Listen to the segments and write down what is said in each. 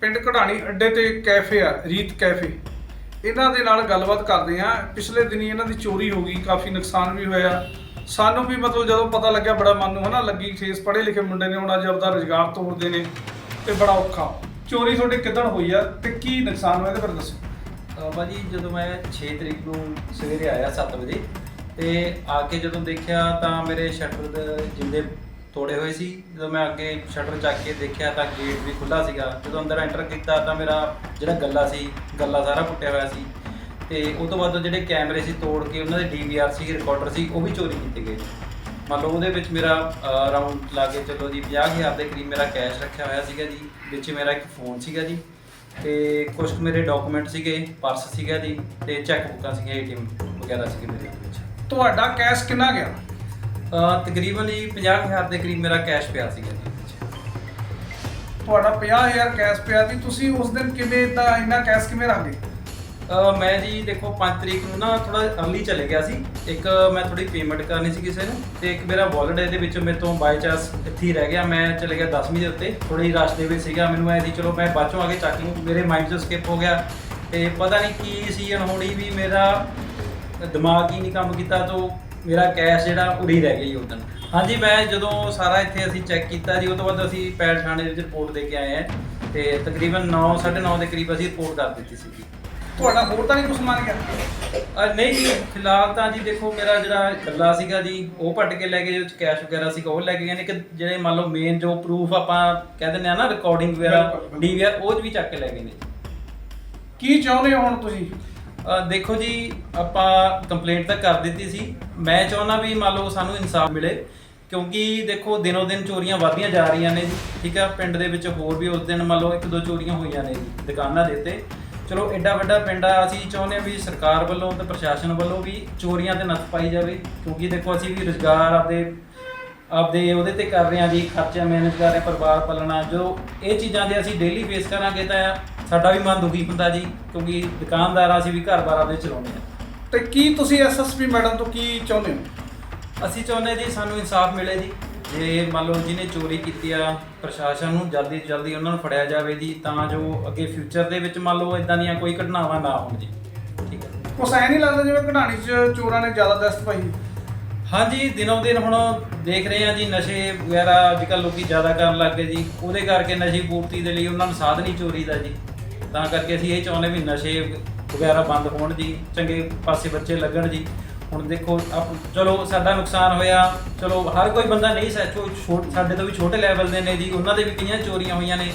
ਪਿੰਡ ਕਢਾਣੀ ਅੱਡੇ ਤੇ ਕੈਫੇ ਆ, ਰੀਤ ਕੈਫੇ। ਇਹਨਾਂ ਦੇ ਨਾਲ ਗੱਲਬਾਤ ਕਰਦੇ ਆ ਪਿਛਲੇ ਦਿਨੀ ਇਹਨਾਂ ਦੀ ਚੋਰੀ ਹੋ ਗਈ, ਕਾਫੀ ਨੁਕਸਾਨ ਵੀ ਹੋਇਆ। ਸਾਨੂੰ ਵੀ ਮਤਲਬ ਜਦੋਂ ਪਤਾ ਲੱਗਿਆ, ਬੜਾ ਮਨ ਨੂੰ ਹਨਾ ਲੱਗੀ ਖੇਸ ਪੜ੍ਹੇ ਲਿਖੇ ਮੁੰਡੇ ਨੇ ਹੁਣ ਅੱਜ ਆਪਦਾ ਰੁਜ਼ਗਾਰ ਤੋੜਦੇ ਨੇ ਤੇ ਬੜਾ ਔਖਾ। ਚੋਰੀ ਤੁਹਾਡੇ ਕਿੱਦਣ ਹੋਈ ਆ ਤੇ ਕੀ ਨੁਕਸਾਨ ਹੋਇਆ ਇਹਦੇ ਫਿਰ ਦੱਸੋ। ਅਹ ਭਾਜੀ, ਜਦੋਂ ਮੈਂ 6 ਤਰੀਕ ਨੂੰ ਸਵੇਰੇ ਆਇਆ 7 ਵਜੇ ਤੇ ਆ ਕੇ ਜਦੋਂ ਦੇਖਿਆ ਤਾਂ ਮੇਰੇ ਸ਼ਟਰ ਦੇ ਜਿੰਦੇ ਤੋੜੇ ਹੋਏ ਸੀ। ਜਦੋਂ ਮੈਂ ਅੱਗੇ ਸ਼ਟਰ ਚੱਕ ਕੇ ਦੇਖਿਆ ਤਾਂ ਗੇਟ ਵੀ ਖੁੱਲਾ ਸੀਗਾ। ਜਦੋਂ ਅੰਦਰ ਐਂਟਰ ਕੀਤਾ ਤਾਂ ਮੇਰਾ ਜਿਹੜਾ ਗੱਲਾ ਸੀ, ਗੱਲਾ ਸਾਰਾ ਪੁੱਟਿਆ ਹੋਇਆ ਸੀ। ਤੇ ਉਸ ਤੋਂ ਬਾਅਦ ਜਿਹੜੇ ਕੈਮਰੇ ਸੀ ਤੋੜ ਕੇ ਉਹਨਾਂ ਦੇ ਡੀਵੀਆਰ ਸੀ ਰਿਕਾਰਡਰ ਸੀ, ਉਹ ਵੀ ਚੋਰੀ ਕੀਤੇ ਗਏ। ਮੰਨ ਲਓ ਉਹਦੇ ਵਿੱਚ ਮੇਰਾ ਅਰਾਊਂਡ ਲਾ ਕੇ ਚਲੋ ਜੀ 50000 ਦੇ ਕਰੀਬ ਮੇਰਾ ਕੈਸ਼ ਰੱਖਿਆ ਹੋਇਆ ਸੀਗਾ ਜੀ। ਵਿੱਚ ਮੇਰਾ ਇੱਕ ਫੋਨ ਸੀਗਾ ਜੀ। ਤੇ ਕੁਝ ਕੁ ਮੇਰੇ ਡਾਕੂਮੈਂਟ ਸੀਗੇ ਪਰਸ ਸੀਗਾ ਜੀ। ਤੇ ਚੈੱਕ ਬੁੱਕਾਂ ਸੀਗੀਆਂ ਏਟੀਐਮ ਵਗੈਰਾ ਸੀਗੇ ਮੇਰੇ ਵਿੱਚ। ਤੁਹਾਡਾ ਕੈਸ਼ ਕਿੰਨਾ ਗਿਆ? ਤਕਰੀਬਨ ਜੀ 50000 ਦੇ ਕਰੀਬ ਮੇਰਾ ਕੈਸ਼ ਪਿਆ ਸੀਗਾ ਜੀ। ਤੁਹਾਡਾ 50000 ਕੈਸ਼ ਪਿਆ ਸੀ ਤੁਸੀਂ ਉਸ ਦਿਨ ਕਿਵੇਂ ਤਾਂ ਇੰਨਾ ਕੈਸ਼ ਕਿਵੇਂ ਰੱਖ ਗਏ? ਅਹ ਮੈਂ ਜੀ ਦੇਖੋ 5 ਤਰੀਕ ਨੂੰ ਨਾ ਥੋੜਾ ਅਰਲੀ ਚਲੇ ਗਿਆ ਸੀ। ਇੱਕ ਮੈਂ ਥੋੜੀ ਪੇਮੈਂਟ ਕਰਨੀ ਸੀ ਕਿਸੇ ਨੂੰ ਤੇ ਇੱਕ ਮੇਰਾ ਵਾਲਟ ਇਹਦੇ ਵਿੱਚ ਮੇਰੇ ਤੋਂ ਬਾਈ ਚਾਂਸ ਇੱਥੇ ਹੀ ਰਹਿ ਗਿਆ। ਮੈਂ ਚਲੇ ਗਿਆ 10ਵੀਂ ਦੇ ਉੱਤੇ ਥੋੜੀ ਰਸ਼ ਦੇ ਵਿੱਚ ਸੀਗਾ। ਮੈਨੂੰ ਐ ਸੀ ਚਲੋ ਮੈਂ ਬਾਅਦੋਂ ਆ ਕੇ ਚੱਕ ਲੂੰ ਮੇਰੇ ਮਾਈਂਡ ਤੋਂ ਸਕਿਪ ਹੋ ਗਿਆ ਤੇ ਪਤਾ ਨਹੀਂ ਕੀ ਸੀ ਅਣਹੋਣੀ ਵੀ ਮੇਰਾ ਦਿਮਾਗ ਹੀ ਨਹੀਂ ਕੰਮ ਕੀਤਾ। ਤੋਂ ਮੇਰਾ ਕੈਸ਼ ਜਿਹੜਾ ਉੜੀ ਰਹਿ ਗਈ ਉਦੋਂ ਹਾਂਜੀ ਮੈਂ ਜਦੋਂ ਸਾਰਾ ਇੱਥੇ ਅਸੀਂ ਚੈੱਕ ਕੀਤਾ ਜੀ ਉਹ ਤੋਂ ਬਾਅਦ ਅਸੀਂ ਪੈਡ ਥਾਣੇ ਵਿੱਚ ਰਿਪੋਰਟ ਦੇ ਕੇ ਆਏ ਹਾਂ ਤੇ ਤਕਰੀਬਨ 9 9:30 ਦੇ ਕਰੀਬ ਅਸੀਂ ਰਿਪੋਰਟ ਕਰ ਦਿੱਤੀ ਸੀ ਤੁਹਾਡਾ ਹੋਰ ਤਾਂ ਨਹੀਂ ਕੁਝ ਮੰਨ ਗਿਆ? ਨਹੀਂ ਜੀ ਫਿਲਹਾਲ ਤਾਂ ਜੀ ਦੇਖੋ ਮੇਰਾ ਜਿਹੜਾ ਗੱਲਾ ਸੀਗਾ ਜੀ ਉਹ ਪੱਟ ਕੇ ਲੈ ਗਏ ਵਿੱਚ ਕੈਸ਼ ਵਗੈਰਾ ਸੀਗਾ ਉਹ ਲੈ ਕੇ ਗਏ ਨੇ। ਕਿ ਜਿਹੜੇ ਮੰਨ ਲਓ ਮੇਨ ਜੋ ਪ੍ਰੂਫ ਆਪਾਂ ਕਹਿ ਦਿੰਦੇ ਆ ਨਾ ਰਿਕਾਰਡਿੰਗ ਵਗੈਰਾ। ਡੀਵੀਆਰ ਉਹ ਵੀ ਚੱਕ ਕੇ ਲੈ ਗਏ ਨੇ ਕੀ ਚਾਹੁੰਦੇ ਹੋ ਹੁਣ ਤੁਸੀਂ? ਅਹ ਦੇਖੋ ਜੀ ਆਪਾਂ ਕੰਪਲੇਂਟ ਤਾਂ ਕਰ ਦਿੱਤੀ ਸੀ। ਮੈਂ ਚਾਹੁੰਦਾ ਵੀ ਮੰਨ ਲਓ ਸਾਨੂੰ ਇਨਸਾਫ ਮਿਲੇ ਕਿਉਂਕਿ ਦੇਖੋ ਦਿਨੋ ਦਿਨ ਚੋਰੀਆਂ ਵਧਦੀਆਂ ਜਾ ਰਹੀਆਂ ਨੇ ਜੀ। ਠੀਕ ਆ ਪਿੰਡ ਦੇ ਵਿੱਚ ਹੋਰ ਵੀ ਉਸ ਦਿਨ ਮੰਨ ਲਓ ਇੱਕ ਦੋ ਚੋਰੀਆਂ ਹੋਈਆਂ ਨੇ ਜੀ ਦੁਕਾਨਾਂ ਦੇ ਉੱਤੇ। ਚਲੋ ਐਡਾ ਵੱਡਾ ਪਿੰਡ ਆ ਅਸੀਂ ਚਾਹੁੰਦੇ ਹਾਂ ਵੀ ਸਰਕਾਰ ਵੱਲੋਂ ਤੇ ਪ੍ਰਸ਼ਾਸਨ ਵੱਲੋਂ ਵੀ ਚੋਰੀਆਂ ਤੇ ਨੱਥ ਪਾਈ ਜਾਵੇ ਕਿਉਂਕਿ ਦੇਖੋ ਅਸੀਂ ਵੀ ਰੁਜ਼ਗਾਰ ਆਪਦੇ ਆਪਦੇ ਉਹਦੇ ਤੇ ਕਰ ਰਹੇ ਹਾਂ ਜੀ ਖਰਚਾ ਮੈਨੇਜ ਕਰ ਰਹੇ ਹਾਂ, ਪਰਿਵਾਰ ਪਾਲਣਾ। ਜੋ ਇਹ ਚੀਜ਼ਾਂ ਦੇ ਅਸੀਂ ਡੇਲੀ ਫੇਸ ਕਰਾਂਗੇ ਤਾਂ ਸਾਡਾ ਵੀ ਮਨ ਦੁਖੀ ਹੁੰਦਾ ਜੀ ਕਿਉਂਕਿ ਦੁਕਾਨਦਾਰ ਆ, ਅਸੀਂ ਵੀ ਘਰ-ਬਾਰ ਆਪਦੇ ਚਲਾਉਂਦੇ ਹਾਂ। ਤੇ ਕੀ ਤੁਸੀਂ ਐਸਐਸਪੀ ਮੈਡਮ ਤੋਂ ਕੀ ਚਾਹੁੰਦੇ ਹੋ? ਅਸੀਂ ਚਾਹੁੰਦੇ ਜੀ ਸਾਨੂੰ ਇਨਸਾਫ ਮਿਲੇ ਜੀ। ਜੇ ਮੰਨ ਲਓ ਜਿਹਨੇ ਚੋਰੀ ਕੀਤੀ ਆ ਪ੍ਰਸ਼ਾਸਨ ਨੂੰ ਜਲਦੀ ਤੋਂ ਜਲਦੀ ਉਹਨਾਂ ਨੂੰ ਫੜਿਆ ਜਾਵੇ ਜੀ ਤਾਂ ਜੋ ਅੱਗੇ ਫਿਊਚਰ ਦੇ ਵਿੱਚ ਮੰਨ ਲਓ ਇਦਾਂ ਦੀਆਂ ਕੋਈ ਘਟਨਾਵਾਂ ਨਾ ਹੋਣ ਜੀ। ਠੀਕ ਹੈ। ਕੁਛ ਐ ਨਹੀਂ ਲੱਗਦਾ ਜਿਵੇਂ ਕਢਾਣੀ 'ਚ ਚੋਰਾਂ ਨੇ ਜ਼ਿਆਦਾ ਦਸਤ ਪਾਈ? ਹਾਂਜੀ ਦਿਨੋਂ ਦਿਨ ਹੁਣ ਦੇਖ ਰਹੇ ਆ ਜੀ ਨਸ਼ੇ ਵਗੈਰਾ ਅੱਜ ਕੱਲ੍ਹ ਲੋਕੀ ਜ਼ਿਆਦਾ ਕਰਨ ਲੱਗ ਗਏ ਜੀ। ਉਹਦੇ ਕਰਕੇ ਨਸ਼ੇ ਪੂਰਤੀ ਦੇ ਲਈ ਉਹਨਾਂ ਨੂੰ ਸਾਧਨ ਹੀ ਚੋਰੀ ਦਾ ਜੀ। ਤਾਂ ਕਰਕੇ ਅਸੀਂ ਇਹ ਚਾਹੁੰਦੇ ਵੀ ਨਸ਼ੇ ਵਗੈਰਾ ਬੰਦ ਹੋਣ ਜੀ, ਚੰਗੇ ਪਾਸੇ ਬੱਚੇ ਲੱਗਣ ਜੀ। ਹੁਣ ਦੇਖੋ, ਆਪ- ਚਲੋ ਸਾਡਾ ਨੁਕਸਾਨ ਹੋਇਆ, ਚਲੋ ਹਰ ਕੋਈ ਬੰਦਾ ਨਹੀਂ ਸੱਚੋ ਛੋਟ, ਸਾਡੇ ਤੋਂ ਵੀ ਛੋਟੇ ਲੈਵਲ ਦੇ ਨੇ ਜੀ, ਉਹਨਾਂ ਦੇ ਵੀ ਕਈਆਂ ਚੋਰੀਆਂ ਹੋਈਆਂ ਨੇ।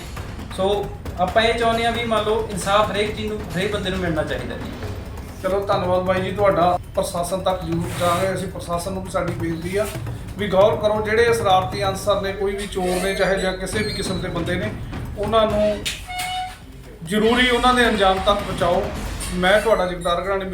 ਸੋ ਆਪਾਂ ਇਹ ਚਾਹੁੰਦੇ ਆ ਵੀ ਮੰਨ ਲਓ ਇਨਸਾਫ ਹਰੇਕ ਚੀਜ਼ ਨੂੰ, ਹਰੇਕ ਬੰਦੇ ਨੂੰ ਮਿਲਣਾ ਚਾਹੀਦਾ ਜੀ। ਚਲੋ ਧੰਨਵਾਦ ਬਾਈ ਜੀ, ਤੁਹਾਡਾ ਪ੍ਰਸ਼ਾਸਨ ਤੱਕ ਜ਼ਰੂਰ ਜਾਵਾਂਗੇ ਅਸੀਂ ਪ੍ਰਸ਼ਾਸਨ ਨੂੰ ਵੀ ਸਾਡੀ ਬੇਨਤੀ ਆ ਵੀ ਗੌਰ ਕਰੋ, ਜਿਹੜੇ ਸ਼ਰਾਰਤੀ ਅਨਸਰ ਨੇ, ਕੋਈ ਵੀ ਚੋਰ ਨੇ, ਚਾਹੇ ਜਾਂ ਕਿਸੇ ਵੀ ਕਿਸਮ ਦੇ ਬੰਦੇ ਨੇ, ਉਹਨਾਂ ਨੂੰ ਜ਼ਰੂਰੀ ਉਹਨਾਂ ਦੇ ਅੰਜਾਮ ਤੱਕ ਪਹੁੰਚਾਓ। ਮੈਂ ਤੁਹਾਡਾ ਜਗਦਾਰ ਘਰਾਣੀ